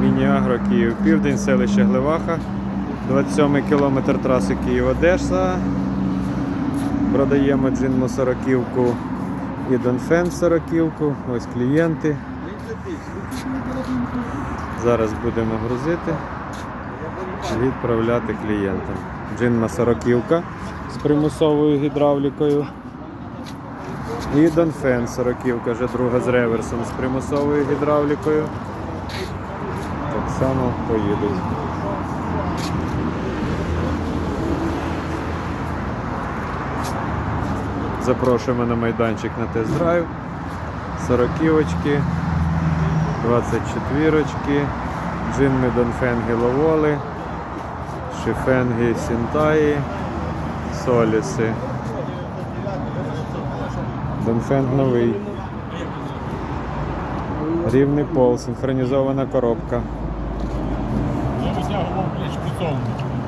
Міні-Агро Київ Південь, селище Гливаха, 27 кілометр траси Київ-Одеса. Продаємо джинму сороківку і Донфен сороківку. Ось клієнти. Зараз будемо грузити, і відправляти клієнтам. Джинма сороківка з примусовою гідравлікою. І Донфен сороківка, вже друга з реверсом з примусовою гідравлікою. Само поїдуть. Запрошуємо на майданчик на тест-драйв. Сороківочки, 24-очки, джинми Донфенги Ловоли, Шифенги Сінтаї, Соліси. Донфенг новий. Рівний пол, синхронізована коробка. só.